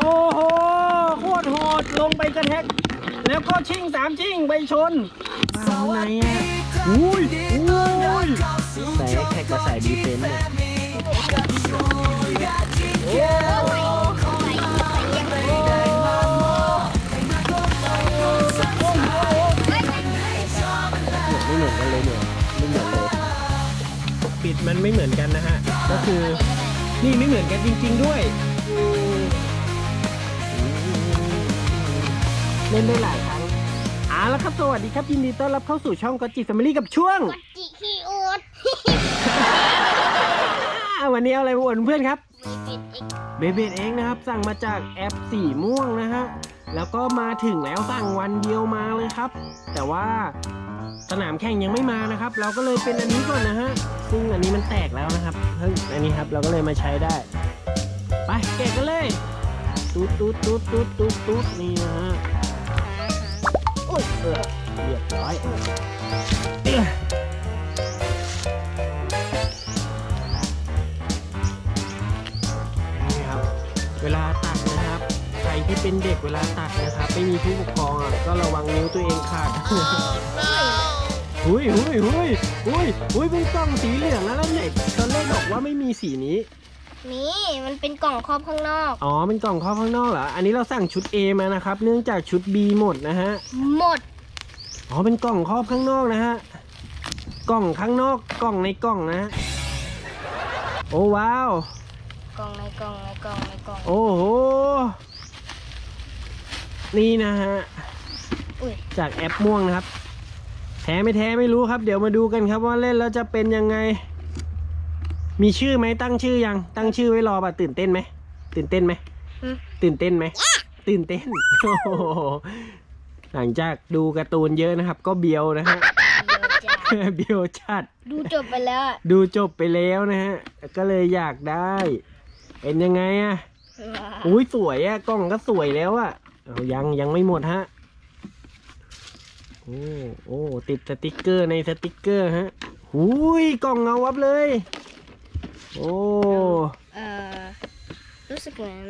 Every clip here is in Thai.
โอ้โหโคตรโหดลงไปกระแทก แล้วก็ชิงสามชิงไปชนว้าวไหนอะอุ้ยอุ้ยใส่แท็กกับใส่ดีเฟนต์เนี่ยไม่เหมือนกันเลยเนี่ยไม่เหมือนเลยปิดมันไม่เหมือนกันนะฮะ ก็คือนี่ไม่เหมือนกันจริง ๆ ด้วย เล่นได้หลายครั้งเอาละครับ สวัสดีครับ ยินดีต้อนรับเข้าสู่ช่องกอจิแฟมิลี่กับช่วง กดจิขี้อูดอ่าวันนี้เอาอะไรมาอวดเพื่อนครับ มีปิดอีกเบเบดเองนะครับ สั่งมาจากแอปสีม่วงนะฮะ แล้วก็มาถึงแล้วสั่งวันเดียวมาเลยครับ แต่ว่าสนามแข่งยังไม่มานะครับ เราก็เลยเป็นอันนี้ก่อนนะฮะ ซึ่งอันนี้มันแตกแล้วนะครับเฮ้ยอันนี้ครับเราก็เลยมาใช้ได้ ไปแกะกันเลยตูดตูดตูดตูดตูดตูดนี่นะฮะอุ้ย เออเรียบร้อยเอ้ยนี่ครับ เวลาตัดนะครับ ใครที่เป็นเด็กเวลาตัดนะครับ ไม่มีผู้ปกครองอะก็ระวังนิ้วตัวเองขาดหุยหุยหุยหุยหุยเป็นกล่องสีเหลืองแล้วแล้วไหนตอนแรกบอกว่าไม่มีสีนี้ นี่มันเป็นกล่องครอบข้างนอก อ๋อเป็นกล่องครอบข้างนอกเหรอ อันนี้เราสั่งชุด A มานะครับ เนื่องจากชุด B หมดนะฮะ หมด อ๋อเป็นกล่องครอบข้างนอกนะฮะ กล่องข้างนอกกล่องในกล่องนะฮะโอ้ว้าว กล่องในกล่องในกล่องในกล่อง โอ้โห นี่นะฮะ อุ้ย จากแอปม่วงนะครับ แท้ไม่แท้ไม่รู้ครับ เดี๋ยวมาดูกันครับว่าเล่นแล้วจะเป็นยังไง มีชื่อไหมตั้งชื่อยัง ตั้งชื่อไว้รอป่ะตื่นเต้นไหมตื่นเต้นไหมหึตื่นเต้นไหมตื่นเต้นโอ้โหหลังจากดูการ์ตูนเยอะนะครับ ก็เบียวนะฮะเดี๋ยวจะเบียวชัด ดูจบไปแล้วอะดูจบไปแล้วนะฮะ ก็เลยอยากได้ เป็นยังไงอะอุ้ยสวยอะกล้องก็สวยแล้วอะเอายังยังไม่หมดฮะโอ้โอ้ติดสติกเกอร์ในสติกเกอร์ฮะหุยกล่องเงาวับเลย โอ้เอ่อรู้สึกเหมือน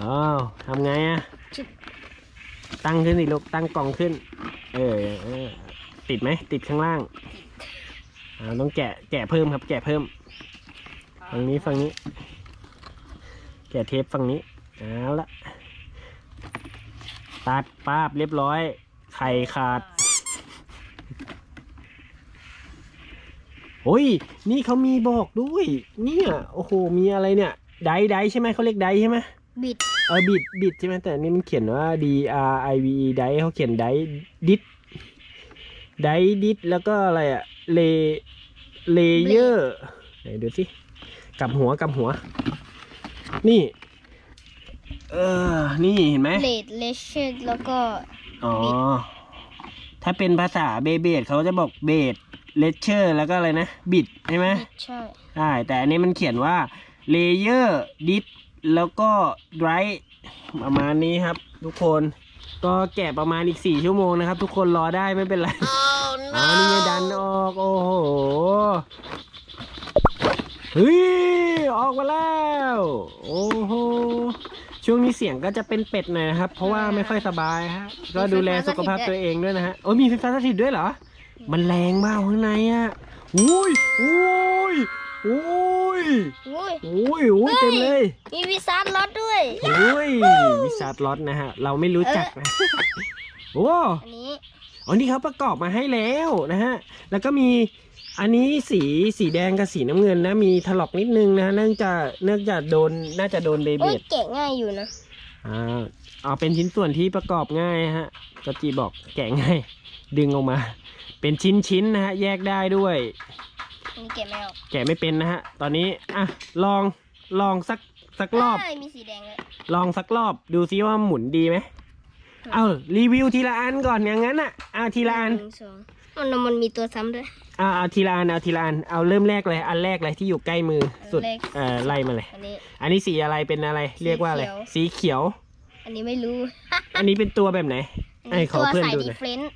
อ้าวทำไงอะจุ๊บตั้งขึ้นสิลูกตั้งกล่องขึ้น เออเออติดไหมติดข้างล่างอ่าต้องแกะแกะเพิ่มครับ แกะเพิ่มฝั่งนี้ฝั่งนี้ แกะเทปฝั่งนี้เอาละตัดป้าบเรียบร้อย ไข่ขาด โอ้ย นี่เขามีบอกด้วย เนี่ย โอ้โห มีอะไรเนี่ย ไดไดใช่ไหมเขาเรียกไดใช่ไหมบิด เออบิดบิดใช่ไหมแต่อันนี่มันเขียนว่า D R I V E ไดเขาเขียนไดดิดไดดิดแล้วก็อะไรอะเลเลเยอร์ไหนดูสิกลับหัวกลับหัว นี่ เออ นี่เห็นไหมเลดเลชดแล้วก็ อ๋อบิดถ้าเป็นภาษาเบเบดเขาจะบอกเบด เลเชอร์แล้วก็อะไรนะบิดใช่ไหมบิดใช่ใช่แต่อันนี้มันเขียนว่า layer dit แล้วก็ dry ประมาณนี้ครับ ทุกคนก็แกะประมาณอีก4ชั่วโมงนะครับ ทุกคนรอได้ไม่เป็นไรอ๋อนี่ไงดันออก โอ้โหเฮ้ยออกมาแล้ว โอ้โหช่วงนี้เสียงก็จะเป็นเป็ดหน่อยนะครับ เพราะว่าไม่ค่อยสบายฮะก็ดูแลสุขภาพตัวเองด้วยนะฮะโอ้ยมีไฟฟ้าสถิตด้วยเหรอ มันแรงมากข้างในอะอุ้ยอุ้ยอุ้ยอุ้ยอุ้ยอุ้ยเต็มเลยมีวิซาร์ดล็อตด้วยอุ้ยวิสาดล็อตนะฮะ เราไม่รู้จักนะโอ้อันนี้อ๋อนี่เขาประกอบมาให้แล้วนะฮะ แล้วก็มีอันนี้สีสีแดงกับสีน้ำเงินนะ มีถลอกนิดนึงนะเนื่องจากเนื่องจากโดนน่าจะโดนเบโอ้เบียยดแกะง่ายอยู่นะอ่าเอาเป็นชิ้นส่วนที่ประกอบง่ายฮะกจีบอกแกะง่าย ดึงออกมา เป็นชิ้นชิ้นๆนะฮะ แยกได้ด้วยอันนี้แกะไม่ออกแกะไม่เป็นนะฮะ ตอนนี้ อะ ลอง ลองสัก สักรอบเอ้ยมีสีแดงเลยลองสักรอบ ดูซิว่าหมุนดีไหม เอารีวิวทีละอันก่อนอย่างนั้นอะเอาทีละอัน หงสองมันมันมีตัวซ้ำด้วยเอาเอาทีละอันเอาทีละอันเอาเริ่มแรกเลย อันแรกเลยที่อยู่ใกล้มือสุด อันแรก เอ่อไล่มาเลย อันนี้ อันนี้สีอะไรเป็นอะไร เรียกว่าอะไร สีเขียว อันนี้ไม่รู้ อันนี้เป็นตัวแบบไหน อันนี้ให้ขอตัวเพื่อนสายดูดีหน่อย เฟรนต์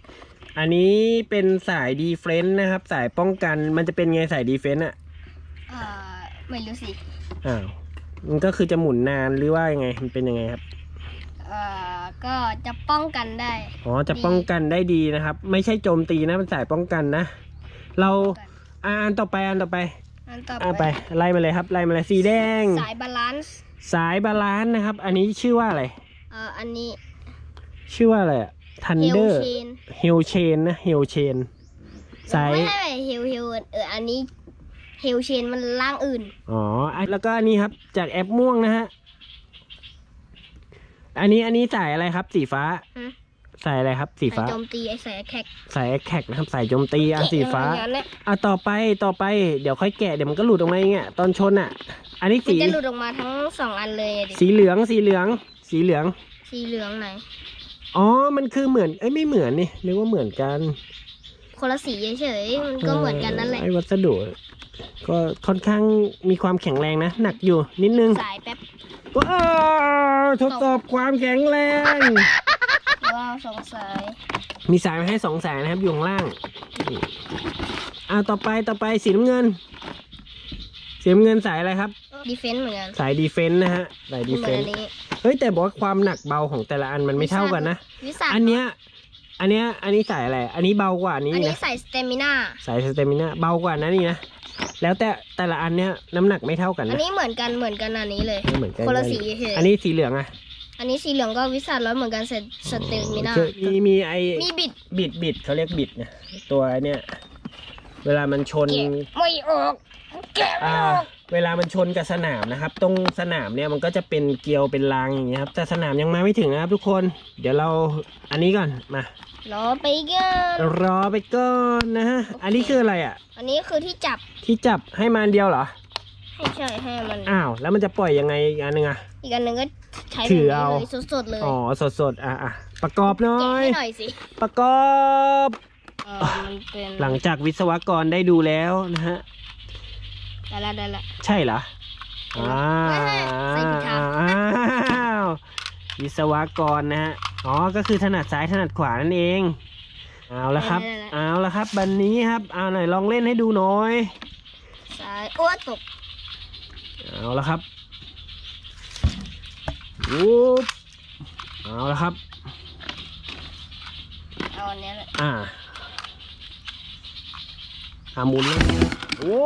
อันนี้เป็นสายดีเฟนต์นะครับ สายป้องกันมันจะเป็นไงสายดีเฟนต์อะอ่าไม่รู้สิอ้าวมันก็คือจะหมุนนานหรือว่ายังไงมันเป็นยังไงครับเอ่อก็จะป้องกันได้ อ๋อจะป้องกันได้ดีนะครับ ไม่ใช่โจมตีนะเป็นสายป้องกันนะ เราอ่าอันต่อไปอันต่อไปอันต่ออ่าไปไปไล่มาเลยครับไล่มาเลยสีแดง สายบาลานซ์สายบาลานซ์นะครับ อันนี้ชื่อว่าอะไร เอ่ออันนี้ชื่อว่าอะไรอะ ทันเฮลเดอร์เชนเฮลเชนนะเฮลเชนสายไม่ใช่เฮลเฮลเอออันนี้เฮลเชนมันล่างอื่น อ๋ออะแล้วก็อันนี้ครับ จากแอปม่วงนะฮะ อันนี้อันนี้สายอะไรครับ สีฟ้าฮะสายอะไรครับ สีสายฟ้าโจมตีไอ้สายแท็กสายแขกนะครับสายโจมตีอะสีฟ้าอย่างนั้นแหละอะต่อไปต่อไปเดี๋ยวค่อยแกะเดี๋ยวมันก็หลุดออกมาเองอะตอนชนอะ อันนี้มันสีจะหลุดออกมาทั้งสองอันเลยดิสีเหลืองสีเหลือง สีเหลือง สีเหลืองไหน อ๋อ มันคือเหมือนเอ้ยไม่เหมือนนี่นึกว่าเหมือนกันคนละสีเฉยๆมันก็เหมือนกันนั่นแหละไอ้วัสดุ ก็ค่อนข้างมีความแข็งแรงนะ หนักอยู่นิดนึงสายแป๊บว้าวทดสอบความแข็งแรงว้าวสองสาย มีสายมาให้สองสายนะครับอยู่ข้างล่างนี่อ่าต่อไปต่อไปสีน้ำเงินสีน้ำเงินสายอะไรครับดีเฟนต์เหมือนกันสายดีเฟนต์นะฮะสายดีเหเฟมือนนอัต์นนี้เฮ้ยแต่บอกว่าความหนักเบาของแต่ละอันมันไม่เท่ากันนะ วิสัทอันเนี้ย อันเนี้ย อันนี้สายอะไร อันนี้เบากว่าอันนี้อันนี้นะใส่สเตมิน่า สายสเตมินาเบากว่านะนี่นะ แล้วแต่แต่ละอันเนี้ยน้ำหนักไม่เท่ากันอันนะนี้เหมือนกันเหมือนกันอันนี้เลย ไม่เหมือนกันคนละสีเฉยอันนี้สีเหลืองอะอันนี้สีเหลืองก็วิสัทร้อยเหมือนกันใส่สเตมิน่าคือมีมีไอ มีบิดบิดบิดเขาเรียกบิดนะตัวเนี้ยเวลามันชนแกะไม่ออกแกะไม่อ่า ออก เวลามันชนกับสนามนะครับ ตรงสนามเนี่ยมันก็จะเป็นเกลียวเป็นรางอย่างเงี้ยครับ แต่สนามยังมาไม่ถึงนะครับ ทุกคน เดี๋ยวเราอันนี้ก่อนมารอไปกันรอไปก่อนนะฮะอันนี้คืออะไรอะ อันนี้คือที่จับที่จับให้มาอันเดียวเหรอให้ใช่ให้มันอ้าวแล้วมันจะปล่อยยังไงอีกอันหนึงอะอีกอันหนึ่งก็ใช้ถือแบบเอานี้เลยสดๆเลยอ๋อสดสดๆอะอะประกอบหน่อแกะยให้หน่อยสิประกอบเออมันเป็นหลังจากวิศวกรได้ดูแล้วนะฮะ ได้ละได้ละ ใช่เหรออ่าไม่ให้ใส่ผิดทาง อ้าววิศวกรนะฮะ อ๋อ ก็คือถนัดซ้ายถนัดขวานั่นเอง เอาละครับ เอาละครับ บันนี้ครับ เอาหน่อยลองเล่นให้ดูหน่อยซ้ายโอ้ตกเอาละครับวูบเอาละครับ เอาอันเนี้ยแหละ อ่า อาหมุนเลยโอ้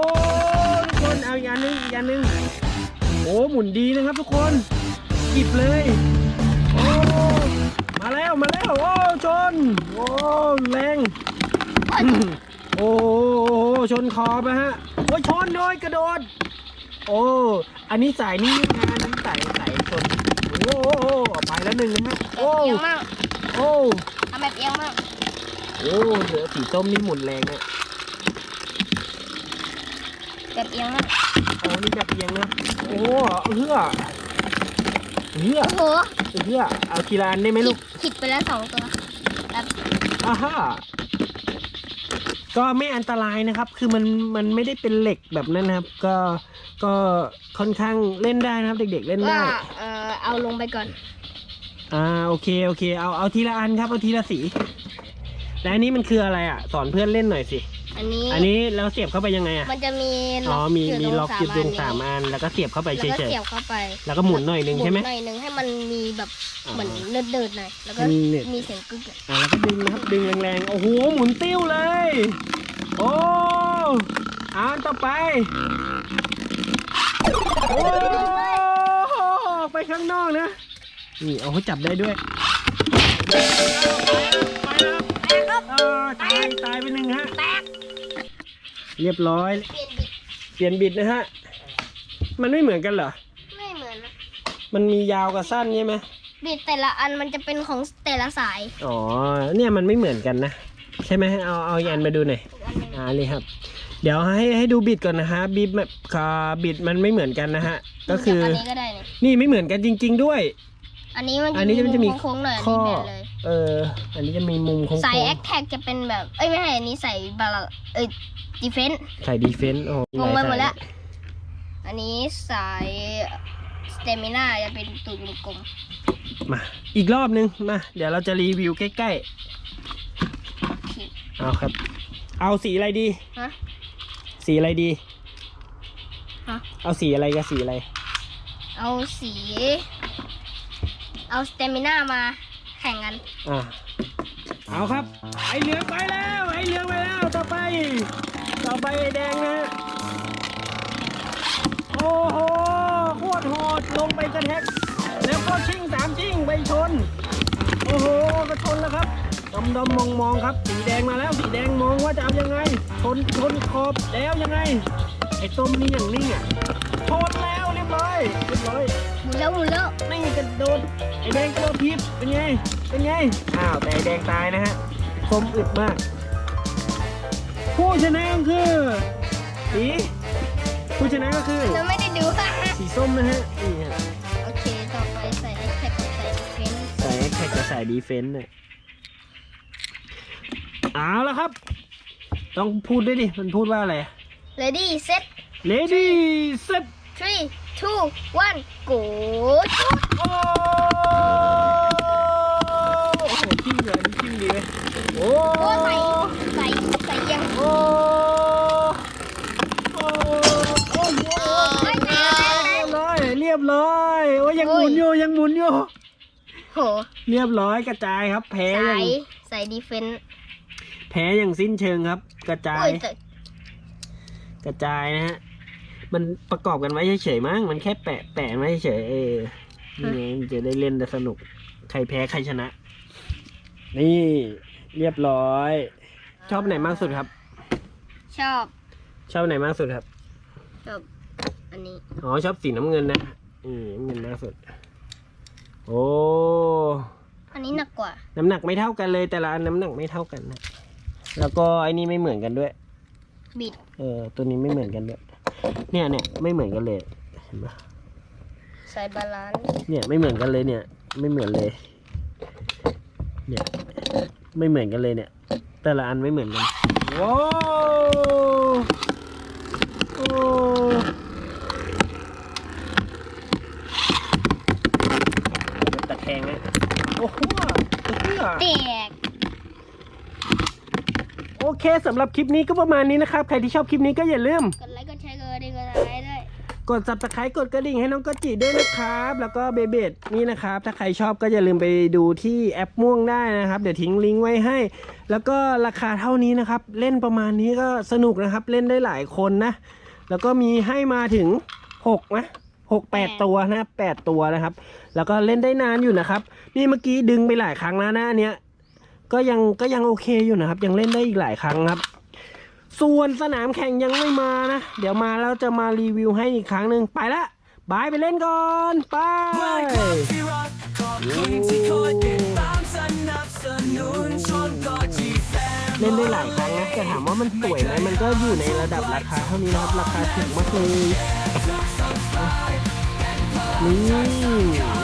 ทุกคนเอาอีกอันหนึงอีกอันหนึงโอ้หมุนดีนะครับทุกคนหยิบเลยโอ้มาแล้วมาแล้วโอ้ชนโอ้แรงโอ้ชนคอไปฮะโอ้ยชนเลยกระโดด โอ้อันนี้สายนี่งานนี้สายสายชนโอ้โอ้โอ้ออกไปแล้วหนึ่งนะฮะแบบโอ้เอียงมากโอ้ทำแบบเอียงมากโอ้เหลือสีส้มนี่หมุนแรงอะ แบบเอียงมากโอ้นี่แบบเอียงนะโอ้เอาเฮือเฮือโอ้โหเฮือเอาทีละอันได้ไหมลูกผิดไปแล้วสองตัวแบบอ่าฮะก็ไม่อันตรายนะครับ คือมันมันไม่ได้เป็นเหล็กแบบนั้นนะครับ ก็ก็ค่อนข้างเล่นได้นะครับ เด็ก ๆ เล่นว่าได้เออเอาลงไปก่อน อ่าโอเคโอเค เอาเอาทีละอันครับเอาทีละสี และอันนี้มันคืออะไรอะ สอนเพื่อนเล่นหน่อยสิ อันนี้อันนี้เราเสียบเข้าไปยังไงอะมันจะมีอ๋อมียู่มีตรงล็อกจุดดวงสามอันอันแล้วก็เสียบเข้าไปนี้เฉแล้วก็ยเสียบเข้าไปๆแล้วก็หมุนหน่อยหนึ่งใช่ไหมมุนหน่อยหนึ่งให้มันมีแบบเหมือนอ๋อเดิดเดิดๆหน่อยแล้วก็มันเน็ตมีเสียงกึกอะอ่าแล้วก็ดึงนะครับดึงแรงๆโอ้โหหมุนติ้วเลย โอ้อ่านต่อไปโอ้ไปข้างนอกนะนี่เอาเขาจับได้ด้วยไปแล้วครับเออตายตายไปหนึ่งฮะแตก เรียบร้อย เปลี่ยนบิดเปลี่ยนบิดนะฮะ มันไม่เหมือนกันเหรอ ไม่เหมือนนะมันมียาวกับสั้นใช่ไหมบิดแต่ละอันมันจะเป็นของแต่ละสาย อ๋อ เนี่ยมันไม่เหมือนกันนะ ใช่ไหมเอาเอาอีกอันมาดูหน่อย อีกอันหนึ่งอ่านี่ครับ เดี๋ยวให้ให้ดูบิดก่อนนะฮะบิดแบบคาบิดมันไม่เหมือนกันนะฮะ ก็คืออันนี้ก็ได้เนี่ยนี่ไม่เหมือนกันจริง ๆ ด้วย อันนี้มันอันนี้มันจะมีโค้งๆหน่อยข้อ นี่แบบเลย เออ อันนี้จะมีมุมโค้งๆสายแอคแท็กจะเป็นแบบ เอ้ยไม่ใช่อันนี้ใส่บาลาเอ้ยดีเฟนต์ใส่ดีเฟนต์โอ้งงไปหมดแล้วอันนี้สายสเตมิน่าจะเป็นตูดกลมมา อีกรอบนึงมา เดี๋ยวเราจะรีวิวใกล้ๆขีดๆเอาครับ เอาสีอะไรดี ฮะ สีอะไรดี ฮะ เอาสีอะไรกับสีอะไร เอาสี เอาสเตมิน่ามา แข่งกัน อะเอาครับ ไอเหลืองไปแล้วไอเหลืองไปแล้วต่อไป ต่อไปไอแดงนะฮะโอ้โหโคตรโหดลงไปกระแทกแล้วก็ชิ่งสามชิ่งไปชน โอ้โหก็ชนแล้วครับดมดมมองมองๆครับ สีแดงมาแล้วสีแดงมองว่าจะเอายังไงชนชนขอบแล้วยังไง ไอ้ส้มนี่อย่างนิ่งอะชนแล้วเรียบร้อยเรียบร้อยห มุนแล้วหมุนแล้วนี่กระโดดไอ้แดงกระโดดทิพย์เป็นไง เป็นไง อ้าวแต่ไอ้แดงตายนะฮะคมอึดมาก ผู้ชนะก็คือสีผู้ชนะก็คือ เราไม่ได้ดูสีส้มนะฮะนี่ฮะโอเค ต่อไปใส่แท็กใส่เฟนใส่แท็กกับใส่ดีเฟนต์เนี่ยเอาแล้วครับ ต้องพูดด้วยดิ มันพูดว่าอะไร เลดี้เซ็ต Lady set 3 2 1 go โอ้โหจิ้มเลยจิ้มดีไหมโอ้โอ้ใส่ใส่ใส่ยังโอ้โอ้โอ้โหไม่ใส่เรียบร้อยเรียบร้อยโอ้ยยังหมุนอยู่ยังหมุนอยู่โหเรียบร้อยกระจายครับ แพ้ใส่ย่างใส่ดีเฟนแพ้อย่างสิ้นเชิงครับ กระจายโอ้ยแต่ กระจายนะฮะ มันประกอบกันไว้เฉยๆมั้งมันแค่แปะแปะไว้เฉยๆเออนี่ไงมันจะได้เล่นได้สนุก ใครแพ้ใครชนะ นี่ เรียบร้อย ชอบไหนมากสุดครับ ชอบ ชอบไหนมากสุดครับ ชอบ อันนี้ อ๋อชอบสีน้ำเงินนะอืมน้ำเงินมากสุด โอ้ อันนี้หนักกว่า น้ำหนักไม่เท่ากันเลย แต่ละอันน้ำหนักไม่เท่ากันนะ แล้วก็ไอ้นี่ไม่เหมือนกันด้วย บิด เออ ตัวนี้ไม่เหมือนกันด้วย เนี่ยเนี่ยไม่เหมือนกันเลยเห็นปะใส่บาลานซ์เนี่ยไม่เหมือนกันเลยเนี่ย ไม่เหมือนเลย เนี่ยไม่เหมือนกันเลยเนี่ย แต่ละอันไม่เหมือนกันว้าวโอ้ตะแคงนะโอ้โหโอ้โหแตกโอเคสำหรับคลิปนี้ก็ประมาณนี้นะครับ ใครที่ชอบคลิปนี้ก็อย่าลืม กดไลค์กดแชร์กด กด subscribe กดกระดิ่งให้น้องก็จิด้วยนะครับ แล้วก็เบเบดนี่นะครับ ถ้าใครชอบก็อย่าลืมไปดูที่แอปม่วงได้นะครับ เดี๋ยวทิ้งลิงก์ไว้ให้ แล้วก็ราคาเท่านี้นะครับ เล่นประมาณนี้ก็สนุกนะครับ เล่นได้หลายคนนะ แล้วก็มีให้มาถึง6นะหกแปดตัวนะแปดตัวนะครับ แล้วก็เล่นได้นานอยู่นะครับ นี่เมื่อกี้ดึงไปหลายครั้งแล้วนะอันเนี้ยก็ยังก็ยังโอเคอยู่นะครับ ยังเล่นได้อีกหลายครั้งครับ ส่วนสนามแข่งยังไม่มานะ เดี๋ยวมาแล้วจะมารีวิวให้อีกครั้งหนึ่งไปละบายไปเล่นก่อนไปที่รักขอบคุณที่คอยติดตามสนับสนุนชนก็จีแฟมเล่นได้หลายครั้งนะแต่ถามว่ามันสวยไหมมันก็อยู่ในระดับราคาเท่านี้นะครับราคาถูกมากเลยนี่